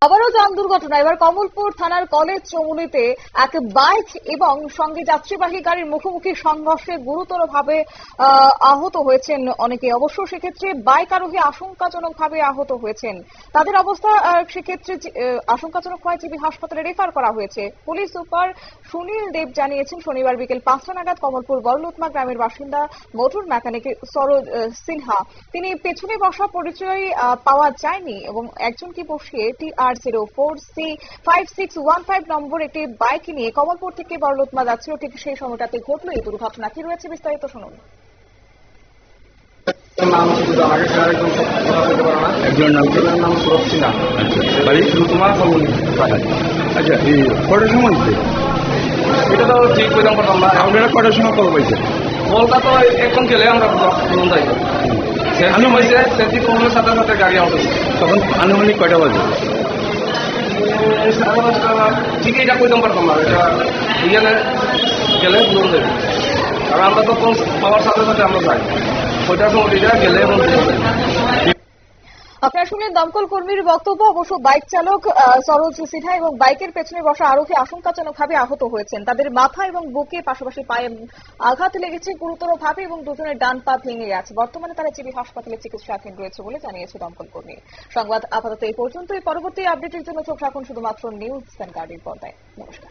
Ahora আবারও যান দুর্ঘটনা। এবার কমলপুর থানার কলেজ চৌমুনিতে এক বাইক এবং সঙ্গে যাত্রীবাহী গাড়ির মুখোমুখি সংঘর্ষে গুরুতরভাবে আহ, আহত হয়েছেন অনেকে। অবশ্য সেক্ষেত্রে বাইক আরোহী আশঙ্কাজনকভাবে আহত হয়েছেন। তাদের অবস্থা সেক্ষেত্রে আশঙ্কাজনক হওয়ায় জিবি হাসপাতালে রেফার করা হয়েছে। পুলিশ সুপার সুনীল দেব জানিয়েছেন শনিবার বিকেল পাঁচটা নাগাদ কমলপুর বড়লুতমা গ্রামের বাসিন্দা মোটর মেকানিক সরোজ সিনহা। তিনি পেছনে বসা পরিচয় পাওয়া যায়নি এবং একজনকে বসিয়ে T R zero four C five six one five number একটি বাইক নিয়ে কমলপুর থেকে বড়লুতমা যাচ্ছিল ঠিক সেই সময়টাতে ঘটল। এই দুর্ঘটনা কি রয়েছে বিস্তারিত শুনুন। একজনের নাম একজনের নাম আচ্ছা বাড়ি? তোমার খবর আচ্ছা এই কটার সময় এটা তো ঠিক বললাম। পারতাম না আপনারা কটার সময় কল পাইছেন কলটা তো এখন গেলে আমরা যাই। সেন্সি হয়েছে কমলের সাথে সাথে গাড়ি আউট তখন আনুমানিক কয়টা বাজে? সাড়ে পাঁচটা ঠিক এটা কইতাম পারতাম না এটা এখানে গেলে বলুন দেবে কারণ আমরা তো কোন পাওয়ার সাথে সাথে আমরা যাই ওইটার সময় গেলে এবং শুনলেন দমকল কর্মীর বক্তব্য, অবশ্য বাইক চালক সরোজ সিনহা এবং বাইকের পেছনে বসা আরোহী আশঙ্কাজনকভাবে আহত হয়েছেন। তাদের মাথা এবং বুকে পাশাপাশি পায়ে আঘাত লেগেছে গুরুতরভাবে এবং দুজনের ডান পা ভেঙে গেছে। বর্তমানে তারা জিবি হাসপাতালে চিকিৎসাধীন রয়েছে বলে জানিয়েছে দমকল কর্মী। সংবাদ আপাতত এই পর্যন্তই। পরবর্তী আপডেটের জন্য চোখ রাখুন শুধুমাত্র নিউজ ভ্যানগার্ডের পর্দায়। নমস্কার।